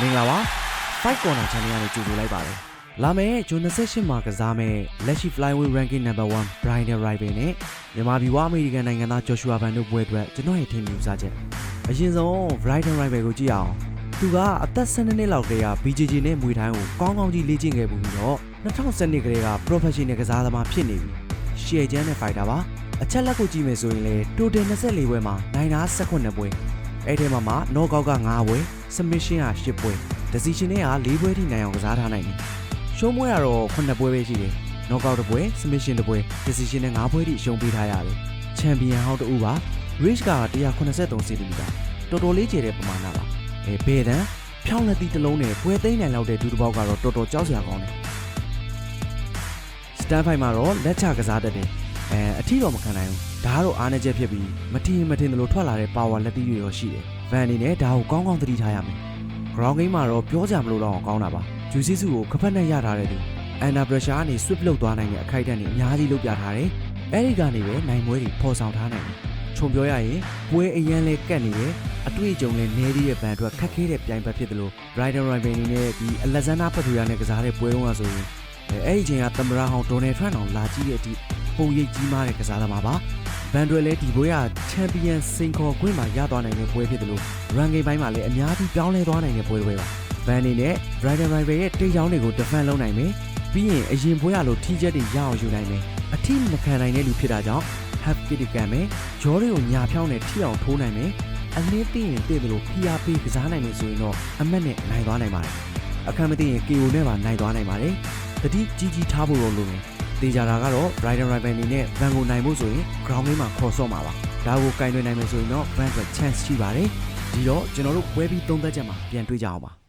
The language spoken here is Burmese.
မင်္ဂလာပါ Fight Corner Channel ကနေကြိုဆိုလိုက်ပါတယ်လာမယ့်ဂျွန်28မှာကစားမဲ့လက်ရှိ Flyweight Ranking Number 1 Brian Rival နဲ့မြန်မာပြည်ဝအမေရိကန်နိုင်ငံသား Joshua Van တို့ပွဲအတွက်ကျွန်တော်ရဲ့ထင်မြင်စားချက်အရင်ဆုံး Brian Rival ကိုကြည့်အောင်သူကအသက်12နှစ်လောက်ကလေးက BJJ နဲ့မွေထိုင်းကိုကောင်းကောင်းကြီးလေ့ကျင့်ခဲ့ပြီးတော့2012ကလေးက Professional ကစားသမားဖြစ်နေပြီရှယ်ချမ်းတဲ့ Fighter ပါအချက်လက်ကိုကြည့်မယ်ဆိုရင်လေ Total 24ပွဲမှာနိုင်တာ18ပွဲအဲ့ထဲမှာမှ knockout က9ပွဲ submission က10ပွဲ decision နဲ့က4ပွဲထိနိုင်အောင်ကစားထားနိုင်တယ်ရှုံးပွဲကတော့9ပွဲပဲရှိတယ် knockout တစ်ပွဲ submission တစ်ပွဲ decision နဲ့5ပွဲထိရှုံးပေးထားရတယ် champion ဟောင်းတူပါ reach က183 cm တော်တော်လေးကျယ်တဲ့ပမာဏပါအဲဘေဒန်ဖြောင်းလက်သီးတစ်လုံးနဲ့ပွဲသိမ်းနိုင်လောက်တဲ့ဒူတစ်ပေါက်ကတော့တော်တော်ကြောက်စရာကောင်းတယ် stand fight မှာတော့လက်ချကစားတတ်တယ် အဲအထီတော့မခံနိုင်ဘူးဒါကတော့အားနည်းချက်ဖြစ်ပြီးမထင်မထင်သလိုထွက်လာတဲ့ power လက်သီးတွေရောရှိတယ် van အနေနဲ့ဒါကိုကောင်းကောင်းသတိထားရမယ် ground game မှာတော့ပြောကြမလို့တော့အောင်ကောင်းတာပါဂျူစီစုကိုခဖက်နဲ့ရထားတဲ့သူ under pressure ကနေ swift လုပ်သွားနိုင်တဲ့အခိုက်အတန့်တွေအများကြီးလုပ်ပြထားတယ်အဲဒီကနေပဲနိုင်ပွဲတွေပေါ်ဆောင်ထားနိုင်တယ်ခြုံပြောရရင်ပွဲအရန်လဲကတ်နေတယ်အတွေ့အကြုံလဲနည်းသေးတဲ့ဘန်အတွက်ခက်ခဲတဲ့ပြိုင်ဘက်ဖြစ်တယ်လို့ Brighton Rival အနေနဲ့ဒီ Alexander Patricia နဲ့ကစားတဲ့ပွဲတုန်းကဆိုရင်အဲအဲ့ဒီချိန်ကသမရာဟောင်းဒေါ်နယ်ထရန့်အောင်လာကြည့်တဲ့အထိ ပုံရိပ်ကြီးမားတဲ့ကစားသမားပါဘန်တွေလည်းဒီပွဲကချန်ပီယံစင်ခေါ်ခွင့်မှာရသွားနိုင်တဲ့ပွဲဖြစ်တယ်လို့ ranking ပိုင်းမှာလည်းအများကြီးပြောင်းလဲသွားနိုင်တဲ့ပွဲတွေပဲပါဘန်အနေနဲ့ Brighton Rival ရဲ့တိတ်ချောင်းတွေကို defend လုပ်နိုင်မယ်ပြီးရင်အရင်ပွဲရလို့ထိချက်တွေရအောင်ယူနိုင်မယ်အထိမခံနိုင်တဲ့လူဖြစ်တာကြောင့် half kick ကန်မယ်ဂျော်တွေကိုညာဖြောင်းနဲ့ထိအောင်ထိုးနိုင်မယ်အလင်းသိရင်သိတယ်လို့ဖိအားပေးကစားနိုင်မယ်ဆိုရင်တော့အမတ်နဲ့နိုင်သွားနိုင်ပါတယ်အခမ်းမသိရင် KO နဲ့ပါနိုင်သွားနိုင်ပါတယ်တတိကြီးကြီးထားဖို့တော့လိုမယ် တေချာတာကတော့ Brighton Rival အနေနဲ့ Van ကိုနိုင်ဖို့ဆိုရင် ground game မှာခေါ်ဆော့မှာပါဒါကိုကင်တွင်နိုင်မယ်ဆိုရင်တော့ Van က chance ရှိပါတယ်ဒီတော့ကျွန်တော်တို့ပွဲပြီးသုံးသက်ချက်မှာပြန်တွေ့ကြအောင်ပါ